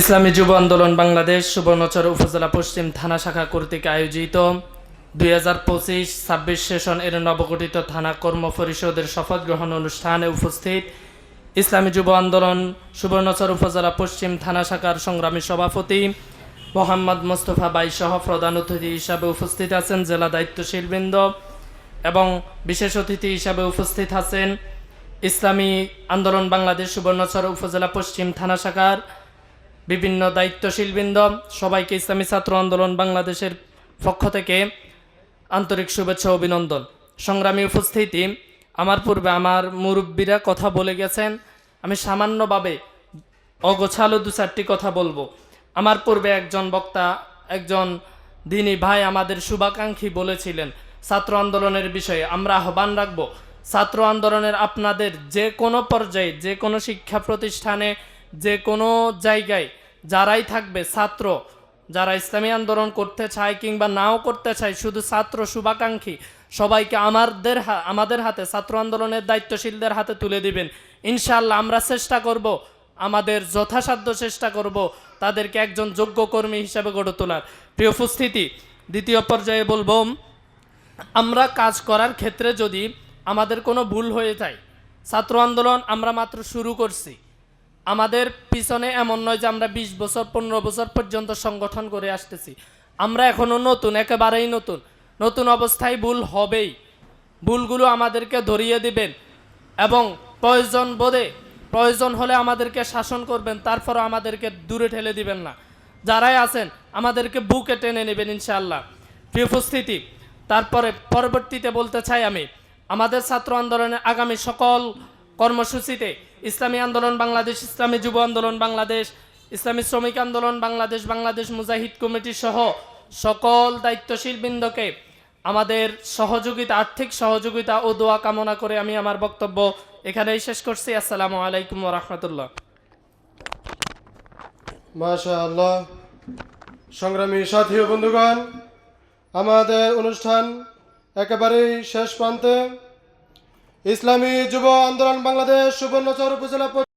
ইসলামী যুব আন্দোলন বাংলাদেশ সুবর্ণচর উপজেলা পশ্চিম থানা শাখা কর্তৃক আয়োজিত দুই হাজার পঁচিশ ছাব্বিশ সেশন এর নবগঠিত থানা কর্ম পরিষদের শপথ গ্রহণ অনুষ্ঠানে উপস্থিত ইসলামী যুব আন্দোলন সুবর্ণচর উপজেলা পশ্চিম থানা শাখার সংগ্রামী সভাপতি মোহাম্মদ মোস্তফা বাই সহ প্রধান অতিথি হিসাবে উপস্থিত আছেন জেলা দায়িত্বশীল বৃন্দ এবং বিশেষ অতিথি হিসাবে উপস্থিত আছেন ইসলামী আন্দোলন বাংলাদেশ সুবর্ণচর উপজেলা পশ্চিম থানা শাখার বিভিন্ন দায়িত্বশীল বৃন্দ সবাইকে ইসলামী ছাত্র আন্দোলন বাংলাদেশের পক্ষ থেকে আন্তরিক শুভেচ্ছা অভিনন্দন। সংগ্রামী উপস্থিতি, আমার পূর্বে আমার মুরব্বীরা কথা বলে গেছেন, আমি সামান্যভাবে অগোছালো দু চারটি কথা বলব। আমার পূর্বে একজন বক্তা, একজন দিনী ভাই আমাদের শুভাকাঙ্ক্ষী বলেছিলেন ছাত্র আন্দোলনের বিষয়ে আমরা আহ্বান রাখব। ছাত্র আন্দোলনের আপনাদের যে কোনো পর্যায়ে, যে কোনো শিক্ষা প্রতিষ্ঠানে, যে কোনো জায়গায় যারাই থাকবে, ছাত্র যারা ইসলামী আন্দোলন করতে চায় কিংবা নাও করতে চায়, শুধু ছাত্র শুভাকাঙ্ক্ষী সবাইকে আমাদের আমাদের হাতে, ছাত্র আন্দোলনের দায়িত্বশীলদের হাতে তুলে দিবেন। ইনশাল্লাহ আমরা চেষ্টা করব, আমাদের যথাসাধ্য চেষ্টা করব তাদেরকে একজন যোগ্য কর্মী হিসাবে গড়ে তোলার। প্রিয় উপস্থিতি, দ্বিতীয় পর্যায়ে বলব আমরা কাজ করার ক্ষেত্রে যদি আমাদের কোনো ভুল হয়ে যায়, ছাত্র আন্দোলন আমরা মাত্র শুরু করছি। আমাদের পিছনে এমন নয় যে আমরা বিশ বছর, পনেরো বছর পর্যন্ত সংগঠন করে আসতেছি। আমরা এখনও নতুন, একেবারেই নতুন। নতুন অবস্থায় ভুল হবেই। ভুলগুলো আমাদেরকে ধরিয়ে দিবেন এবং প্রয়োজন বোধে, প্রয়োজন হলে আমাদেরকে শাসন করবেন, তারপরও আমাদেরকে দূরে ঠেলে দিবেন না। যারাই আছেন, আমাদেরকে বুকে টেনে নেবেন ইনশাআল্লাহ। উপস্থিতি তারপরে পরবর্তীতে বলতে চাই আমি, আমাদের ছাত্র আন্দোলনের আগামী সকল কর্মসূচিতে ইসলামী আন্দোলন বাংলাদেশ, ইসলামী যুব আন্দোলন বাংলাদেশ, ইসলামী শ্রমিক আন্দোলন বাংলাদেশ বাংলাদেশ মুজাহিদ কমিটি সহ সকল দায়িত্বশীল বৃন্দকে আমাদের সহযোগিতা, আর্থিক সহযোগিতা ও দোয়া কামনা করে আমি আমার বক্তব্য এখানেই শেষ করছি। আসসালামু আলাইকুম রহমতুল্লাহ। মাশা আল্লাহ সংগ্রামী সাথী বন্ধুগণ আমাদের অনুষ্ঠান একেবারেই শেষ প্রান্তে। ইসলামী যুব আন্দোলন বাংলাদেশ সুবর্ণচর উপজেলা